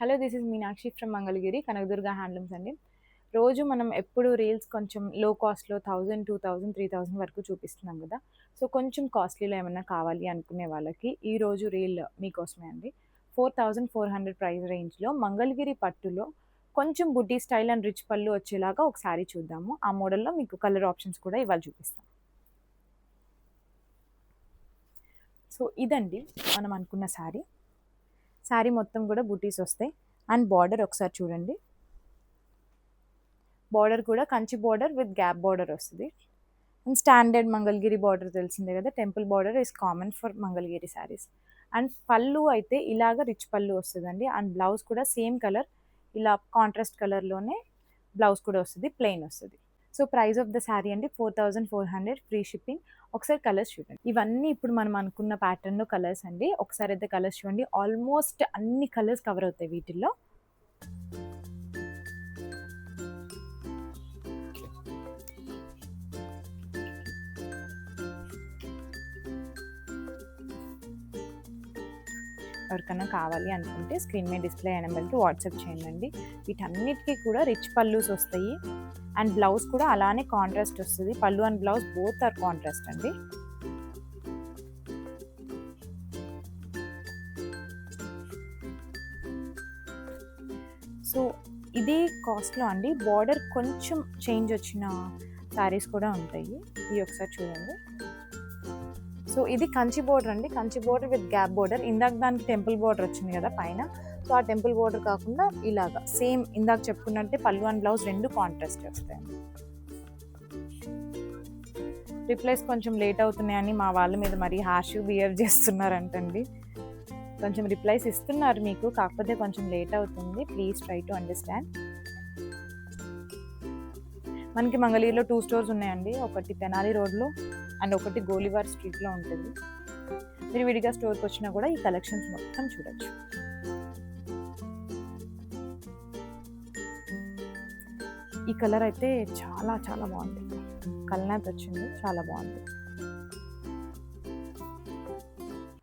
Hello this is Meenakshi from Mangalagiri Kanakadurga handlooms అండి. రోజు మనం ఎప్పుడు రీల్స్ కొంచెం లో కాస్ట్లో thousand two thousand three thousand వరకు చూపిస్తున్నాం కదా. సో కొంచెం కాస్ట్లీలో ఏమైనా కావాలి అనుకునే వాళ్ళకి ఈ రోజు రీల్ మీకోసమే అండి. Four thousand four hundred price రేంజ్లో మంగళగిరి పట్టులో కొంచెం బుడ్డీ స్టైల్ అండ్ రిచ్ పళ్ళు వచ్చేలాగా ఒక శారీ చూద్దాము. ఆ మోడల్లో మీకు కలర్ ఆప్షన్స్ కూడా ఇవాళ చూపిస్తాం. సో ఇదండి మనం అనుకున్న శారీ శారీ మొత్తం కూడా బుటీస్ వస్తాయి. అండ్ బార్డర్ ఒకసారి చూడండి. బార్డర్ కూడా Kanchi border with gap border వస్తుంది. అండ్ స్టాండర్డ్ మంగళగిరి బార్డర్ తెలిసిందే కదా? Temple border is common for Mangalagiri saris and పళ్ళు అయితే ఇలాగ రిచ్ పళ్ళు వస్తుందండి. అండ్ బ్లౌజ్ కూడా సేమ్ కలర్ ఇలా కాంట్రాస్ట్ కలర్లోనే బ్లౌజ్ కూడా వస్తుంది ప్లెయిన్ వస్తుంది. So price of the sari అండి four thousand four hundred free shipping. ఒకసారి కలర్స్ చూడండి. ఇవన్నీ ఇప్పుడు మనం అనుకున్న ప్యాటర్న్లో కలర్స్ అండి. ఒకసారి అయితే కలర్స్ చూడండి. ఆల్మోస్ట్ అన్ని కలర్స్ కవర్ అవుతాయి వీటిల్లో. ఎవరికైనా కావాలి అనుకుంటే స్క్రీన్ మీద డిస్ప్లే అయిన నెంబర్కి వాట్సాప్ చేయండి వీటన్నిటికీ కూడా రిచ్ పల్లూస్ వస్తాయి. అండ్ బ్లౌజ్ కూడా అలానే కాంట్రాస్ట్ వస్తుంది. పళ్ళు and blouse both are contrast అండి. సో ఇదే కాస్ట్లో అండి. బార్డర్ కొంచెం చేంజ్ వచ్చిన శారీస్ కూడా ఉంటాయి. ఇవి ఒకసారి చూడండి. సో ఇది కంచి బోర్డర్ అండి. Kanchi border with gap border ఇందాక దానికి టెంపుల్ బోర్డర్ వచ్చింది కదా పైన. సో ఆ టెంపుల్ బోర్డర్ కాకుండా ఇలాగా సేమ్ ఇందాక చెప్పుకున్నట్టే పళ్ళు అండ్ బ్లౌజ్ రెండు కాంట్రాస్ట్ వస్తాయి. రిప్లైస్ కొంచెం లేట్ అవుతున్నాయని మా వాళ్ళ మీద మరీ హార్ష్ బిహేవ్ చేస్తున్నారంటండి. కొంచెం రిప్లైస్ ఇస్తున్నారు మీకు కాకపోతే కొంచెం లేట్ అవుతుంది. ప్లీజ్ ట్రై టు అండర్స్టాండ్ మనకి మంగళగిరిలో టూ స్టోర్స్ ఉన్నాయండి. ఒకటి తెనాలి రోడ్లో అండ్ ఒకటి గోలివార్ స్ట్రీట్లో ఉంటుంది. మీరు విడిగా స్టోర్కి వచ్చినా కూడా ఈ కలెక్షన్స్ మొత్తం చూడొచ్చు. ఈ కలర్ అయితే చాలా చాలా బాగుంది. కల్నాథ్ వచ్చింది. చాలా బాగుంది.